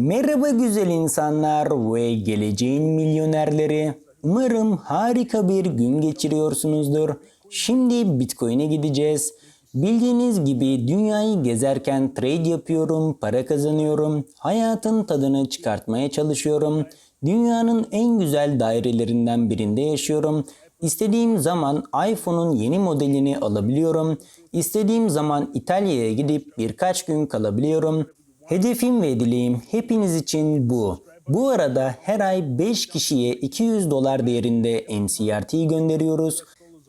Merhaba güzel insanlar ve geleceğin milyonerleri. Umarım harika bir gün geçiriyorsunuzdur. Şimdi Bitcoin'e gideceğiz. Bildiğiniz gibi dünyayı gezerken trade yapıyorum, para kazanıyorum, hayatın tadını çıkartmaya çalışıyorum. Dünyanın en güzel dairelerinden birinde yaşıyorum. İstediğim zaman iPhone'un yeni modelini alabiliyorum. İstediğim zaman İtalya'ya gidip birkaç gün kalabiliyorum. Hedefim ve dileğim hepiniz için bu. Bu arada her ay 5 kişiye 200 dolar değerinde MCRT gönderiyoruz.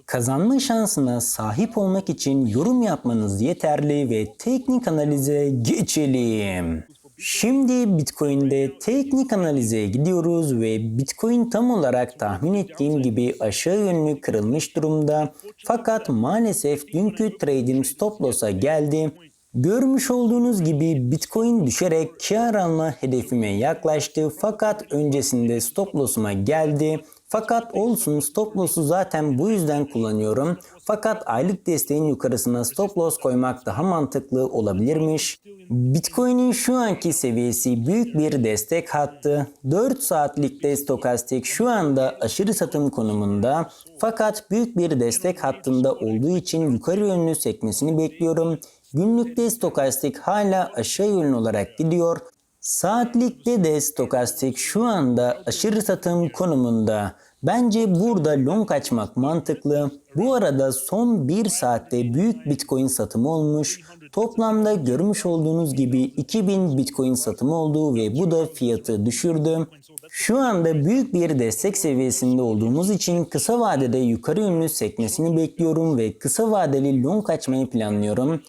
Kazanma şansına sahip olmak için yorum yapmanız yeterli ve teknik analize geçelim. Şimdi Bitcoin'de teknik analize gidiyoruz ve Bitcoin tam olarak tahmin ettiğim gibi aşağı yönlü kırılmış durumda. Fakat maalesef dünkü trade'im stop loss'a geldi. Görmüş olduğunuz gibi Bitcoin düşerek kar alma hedefime yaklaştı fakat öncesinde stop loss'uma geldi. Fakat olsun stop loss'u zaten bu yüzden kullanıyorum. Fakat aylık desteğin yukarısına stop loss koymak daha mantıklı olabilirmiş. Bitcoin'in şu anki seviyesi büyük bir destek hattı. 4 saatlikte stokastik şu anda aşırı satım konumunda. Fakat büyük bir destek hattında olduğu için yukarı yönlü sekmesini bekliyorum. Günlükte stokastik hala aşağı yönlü olarak gidiyor. Saatlikte de stokastik şu anda aşırı satım konumunda. Bence burada long açmak mantıklı. Bu arada son 1 saatte büyük bitcoin satımı olmuş. Toplamda görmüş olduğunuz gibi 2000 bitcoin satımı oldu ve bu da fiyatı düşürdü. Şu anda büyük bir destek seviyesinde olduğumuz için kısa vadede yukarı yönlü sekmesini bekliyorum ve kısa vadeli long açmayı planlıyorum.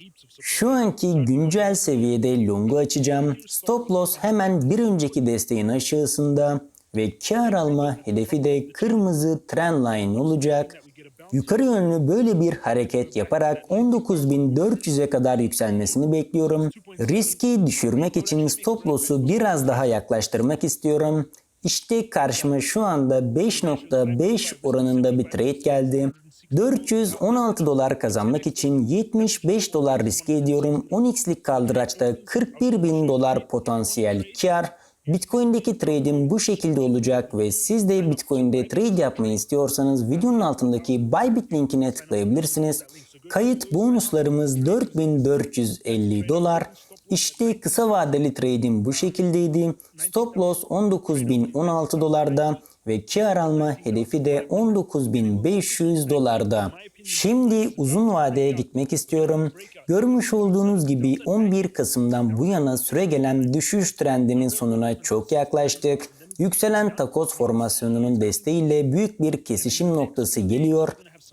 Şu anki güncel seviyede longu açacağım. Stop loss hemen bir önceki desteğin aşağısında ve kar alma hedefi de kırmızı trend line olacak. Yukarı yönlü böyle bir hareket yaparak 19.400'e kadar yükselmesini bekliyorum. Riski düşürmek için stop loss'u biraz daha yaklaştırmak istiyorum. İşte karşıma şu anda 5.5 oranında bir trade geldi. 416 dolar kazanmak için 75 dolar riske ediyorum. 10x'lik kaldıraçta 41 bin dolar potansiyel kar. Bitcoin'deki trade'im bu şekilde olacak ve siz de Bitcoin'de trade yapmayı istiyorsanız videonun altındaki Bybit linkine tıklayabilirsiniz. Kayıt bonuslarımız 4450 dolar. İşte kısa vadeli trade'im bu şekildeydi. Stop loss 19.016 dolarda ve kar alma hedefi de 19.500 dolarda. Şimdi uzun vadeye gitmek istiyorum. Görmüş olduğunuz gibi 11 Kasım'dan bu yana süre gelen düşüş trendinin sonuna çok yaklaştık. Yükselen takoz formasyonunun desteğiyle büyük bir kesişim noktası geliyor.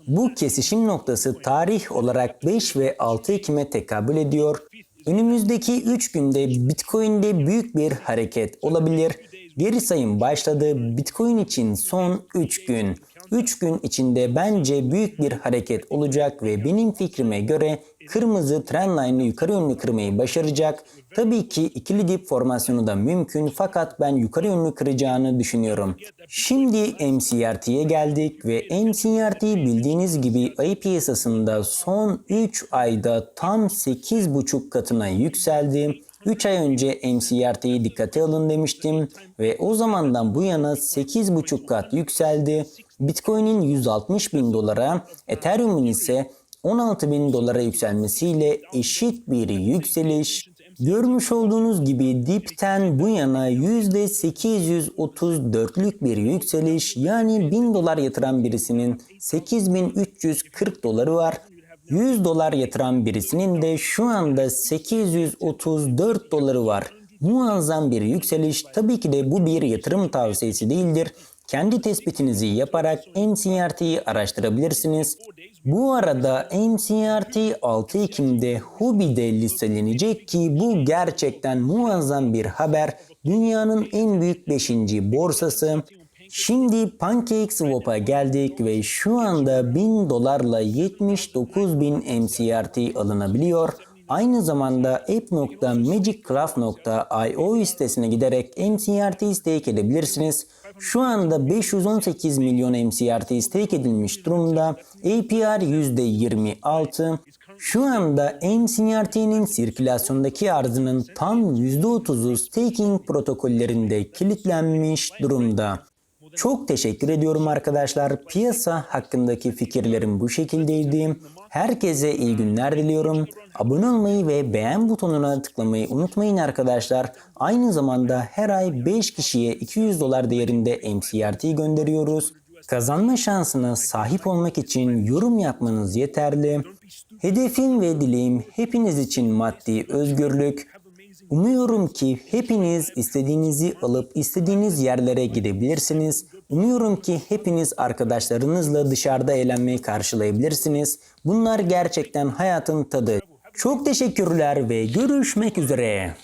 Bu kesişim noktası tarih olarak 5 ve 6 Ekim'e tekabül ediyor. Önümüzdeki 3 günde Bitcoin'de büyük bir hareket olabilir. Geri sayım başladı. Bitcoin için son 3 gün. 3 gün içinde bence büyük bir hareket olacak ve benim fikrime göre kırmızı trendline'ı yukarı yönlü kırmayı başaracak. Tabii ki ikili dip formasyonu da mümkün fakat ben yukarı yönlü kıracağını düşünüyorum. Şimdi MCRT'ye geldik ve MCRT bildiğiniz gibi ayı piyasasında son 3 ayda tam 8,5 katına yükseldi. 3 ay önce MCRT'yi dikkate alın demiştim ve o zamandan bu yana 8,5 kat yükseldi. Bitcoin'in 160 bin dolara, Ethereum'un ise 16 bin dolara yükselmesiyle eşit bir yükseliş. Görmüş olduğunuz gibi dipten bu yana %834'lük bir yükseliş yani 1000 dolar yatıran birisinin 8340 doları var. 100 dolar yatıran birisinin de şu anda 834 doları var. Muazzam bir yükseliş. Tabii ki de bu bir yatırım tavsiyesi değildir. Kendi tespitinizi yaparak MCRT'yi araştırabilirsiniz. Bu arada MCRT 6 Ekim'de Huobi'de listelenecek ki bu gerçekten muazzam bir haber. Dünyanın en büyük 5. borsası. Şimdi PancakeSwap'a geldik ve şu anda 1000 dolarla 79.000 MCRT alınabiliyor. Aynı zamanda app.magiccraft.io sitesine giderek MCRT stake edebilirsiniz. Şu anda 518 milyon MCRT stake edilmiş durumda. APR %26. Şu anda MCRT'nin sirkülasyondaki arzının tam %30'u staking protokollerinde kilitlenmiş durumda. Çok teşekkür ediyorum arkadaşlar. Piyasa hakkındaki fikirlerim bu şekildeydi. Herkese iyi günler diliyorum. Abone olmayı ve beğen butonuna tıklamayı unutmayın arkadaşlar. Aynı zamanda her ay 5 kişiye 200 dolar değerinde MCRT gönderiyoruz. Kazanma şansına sahip olmak için yorum yapmanız yeterli. Hedefim ve dileğim hepiniz için maddi özgürlük. Umuyorum ki hepiniz istediğinizi alıp istediğiniz yerlere gidebilirsiniz. Umuyorum ki hepiniz arkadaşlarınızla dışarıda eğlenmeyi karşılayabilirsiniz. Bunlar gerçekten hayatın tadı. Çok teşekkürler ve görüşmek üzere.